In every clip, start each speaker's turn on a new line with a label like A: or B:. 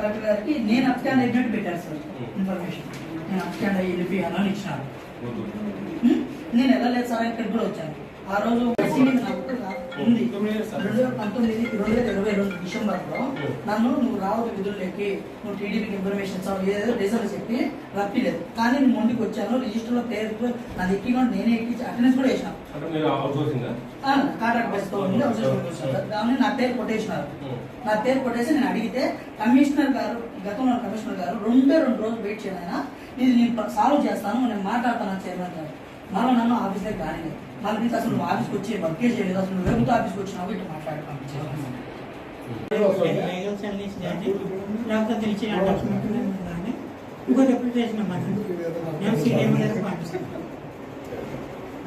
A: Collector గారికి నేను అప్స్టాండ్ అయినట్టు పెట్టారు సార్ ఇన్ఫర్మేషన్. నేను అప్స్టాండ్ అయ్యి వెళ్ళిపోయాను అని ఇచ్చినారు హ్మ్? నేను వెళ్ళలేదు సార్ ఇక్కడికి కూడా వచ్చాను. ఆ రోజు ఉంది. రెండు వేల పంతొమ్మిది రెండు వేల ఇరవై రెండు డిసెంబర్లో నన్ను నువ్వు రావద్దు విధుల్లోకి నువ్వు టీడీపీకి ఇన్ఫర్మేషన్ ఏదో రీజన్ చెప్పి రప్పిలేదు. కానీ నేను మొండికి వచ్చాను రిజిస్టర్లో పేరు నాది ఎక్కి నేనే ఎక్కి అటెండెన్స్ కూడా
B: సోర్సింగ్
A: కాంట్రాక్ట్ బేస్తో ఉంది. దాన్ని నా పేరు కొట్టేసినారు. నా పేరు కొట్టేసి నేను అడిగితే కమిషనర్ గారు గతంలో కమిషనర్ గారు రెండే రెండు రోజులు వెయిట్ చేయను ఇది నేను సాల్వ్ చేస్తాను నేను మాట్లాడతాను చైర్మన్ గారు. మళ్ళీ నన్ను ఆఫీస్లో కానీ మళ్ళీ నీకు అసలు నువ్వు ఆఫీస్కి వచ్చి వర్కే చేయలేదు అసలు నువ్వు వెలుగుతూ ఆఫీస్కి వచ్చినావు ఇట్లా మాట్లాడతాను
C: లీగల్ సర్వీస్ కానీ లేకపోతే తెలిసి అటాచ్మెంట్ కానీ ఇంకోటి ఎప్పుడు చేసిన మనం నేను సీఎం గారికి పంపిస్తాను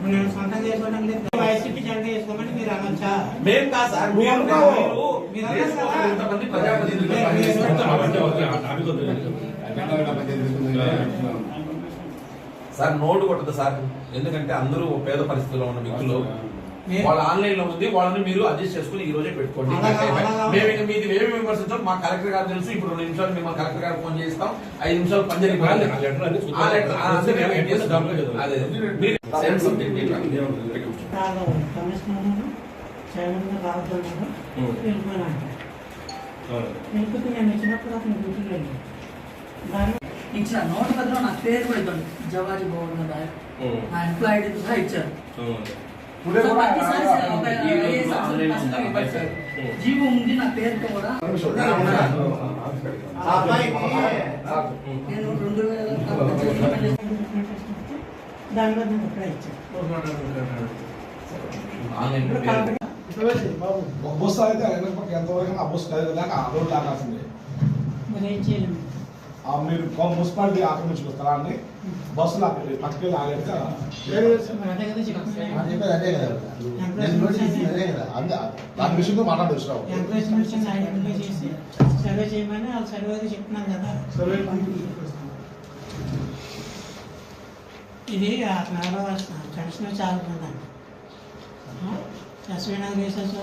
C: నేను సొంతంగా చేసుకోవడం లేదు వైసీపీ జెండా వేసుకోమని మీరు అనొచ్చా
D: మేం కాదు సార్ మీరు మీరు
C: మీరు
D: దేశంలో ఇంతమంది ప్రజాప్రతినిధులు సార్ నోటు కొట్టదు సార్. ఎందుకంటే అందరూ పేద పరిస్థితిలో ఉన్న వ్యక్తులు. వాళ్ళ ఆన్లైన్లో ఉంది వాళ్ళని మీరు అడ్జస్ట్ చేసుకుని ఈ రోజే పెట్టుకోండి. మేము ఇక మీది ఏమి విమర్శించాం మా కలెక్టర్ గారు తెలుసు. ఇప్పుడు రెండు నిమిషాలు మిమ్మల్ని కలెక్టర్ గారు ఫోన్ చేస్తాం ఐదు నిమిషాలు పని జరిగిపోయింది. మేము
C: నేను అతను దాని
A: ఇచ్చిన నోట్ పత్రం నా పేరు కూడా ఇవ్వండి. జవాజీ భవన్ నా ఎంప్లాయీ ఇచ్చారు.
D: కూడా
A: సార్. జీవో ఉంది నా పేరుతో కూడా నేను రెండు వేల
C: దాని మీద ఇచ్చాను.
E: అయితే పక్క ఎంతవరకు ఆ కదిలేదాకా ఆ రోడ్ లాగాల్సిందే
C: మరి ఏం చేయలేము
E: మీరు మున్సిపాలిటీ ఆక్రమించుకున్న స్థలాన్ని బస్సులు అక్కడ పట్టుకెళ్ళి ఆగలేక
C: మరి అదే కదా
F: అదే కదా దాని విషయంలో మాట్లాడు వచ్చినావు
C: ఎంప్లాయ్మెంట్స్ ఐడెంటిఫై చేసి సర్వే చేయమని వాళ్ళు సర్వే చెప్తున్నాను కదా. ఇది చాలా ఉందండి ఎస్వీ నగర్ వేసేసి